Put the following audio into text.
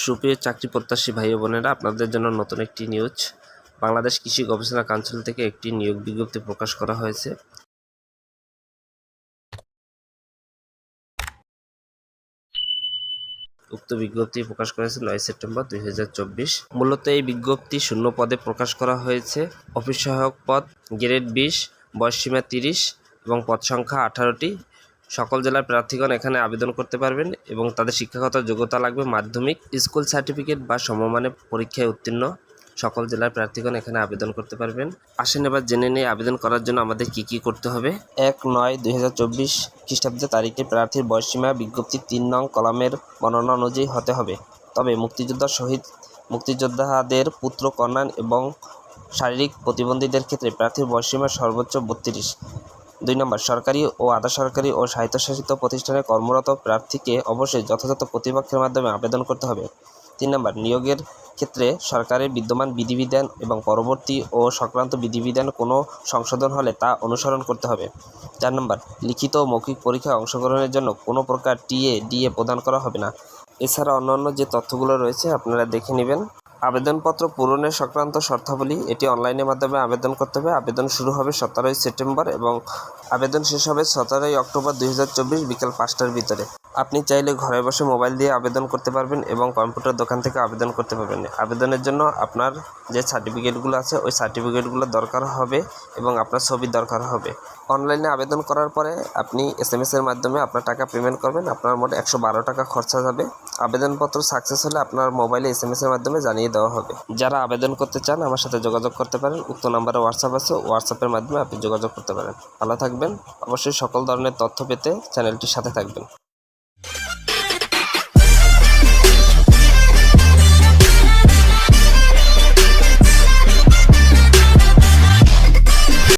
সুপ্রিয় চাকরি প্রত্যাশী ভাই বোনেরা, আপনাদের জন্য নতুন একটি নিউজ। বাংলাদেশ কৃষি গবেষণা কাউন্সিল থেকে একটি নিয়োগ বিজ্ঞপ্তি প্রকাশ করা হয়েছে। উক্ত বিজ্ঞপ্তি প্রকাশ করেছে নয় সেপ্টেম্বর দুই হাজার চব্বিশ। মূলত এই বিজ্ঞপ্তি শূন্য পদে প্রকাশ করা হয়েছে। অফিস সহায়ক পদ গ্রেড বিশ বয়সসীমা তিরিশ এবং পদ সংখ্যা আঠারোটি। সকল জেলার প্রার্থীগণ এখানে আবেদন করতে পারবেন এবং তাদের শিক্ষাগত যোগ্যতা লাগবে মাধ্যমিক, স্কুল সার্টিফিকেট বা সমমানে পরীক্ষায় উত্তীর্ণ। সকল জেলার প্রার্থীগণ এখানে আবেদন করতে পারবেন। আসেন এবার জেনে নিয়ে আবেদন করার জন্য আমাদের কি কি করতে হবে। এক নয় দুই হাজার চব্বিশ খ্রিস্টাব্দে তারিখে প্রার্থীর বয়সসীমা বিজ্ঞপ্তি তিন নং কলামের বর্ণনা অনুযায়ী হতে হবে। তবে মুক্তিযোদ্ধা শহীদ মুক্তিযোদ্ধাদের পুত্র, কন্যা এবং শারীরিক প্রতিবন্ধীদের ক্ষেত্রে প্রার্থীর বয়সসীমা সর্বোচ্চ বত্রিশ। দুই নম্বর, সরকারি ও আধা সরকারি ও স্বায়ত্তশাসিত প্রতিষ্ঠানে কর্মরত প্রার্থীকে অবশ্যই যথাযথ প্রতিপক্ষের মাধ্যমে আবেদন করতে হবে। তিন নম্বর, নিয়োগের ক্ষেত্রে সরকারের বিদ্যমান বিধিবিধান এবং পরবর্তী ও সংক্রান্ত বিধিবিধান কোনো সংশোধন হলে তা অনুসরণ করতে হবে। চার নম্বর, লিখিত ও মৌখিক পরীক্ষায় অংশগ্রহণের জন্য কোনো প্রকার টিএ ডিএ প্রদান করা হবে না। এছাড়া অন্যান্য যে তথ্যগুলো রয়েছে আপনারা দেখে নেবেন। আবেদনপত্র পূরণের সংক্রান্ত শর্তাবলী, এটি অনলাইনের মাধ্যমে আবেদন করতে হবে। আবেদন শুরু হবে সতেরোই সেপ্টেম্বর এবং আবেদন শেষ হবে সতেরোই অক্টোবর দুই বিকেল পাঁচটার ভিতরে। আপনি চাইলে ঘরে বসে মোবাইল দিয়ে আবেদন করতে পারবেন এবং কম্পিউটার দোকান থেকে আবেদন করতে পারবেন। আবেদনের জন্য আপনার যে সার্টিফিকেটগুলো আছে, ওই সার্টিফিকেটগুলো দরকার হবে এবং আপনার ছবি দরকার হবে। অনলাইনে আবেদন করার পরে আপনি এস এম এসের মাধ্যমে আপনার টাকা পেমেন্ট করবেন। আপনার মোট একশো বারো টাকা খরচা যাবে। আবেদনপত্র সাকসেস হলে আপনার মোবাইলে এস এম এসের মাধ্যমে জানিয়ে দেওয়া হবে। যারা আবেদন করতে চান, আমার সাথে যোগাযোগ করতে পারেন। উক্ত নাম্বারে হোয়াটসঅ্যাপ আছে। হোয়াটসঅ্যাপের মাধ্যমে আপনি যোগাযোগ করতে পারেন। ভালো থাকবেন। অবশ্যই সকল ধরনের তথ্য পেতে চ্যানেলটির সাথে থাকবেন।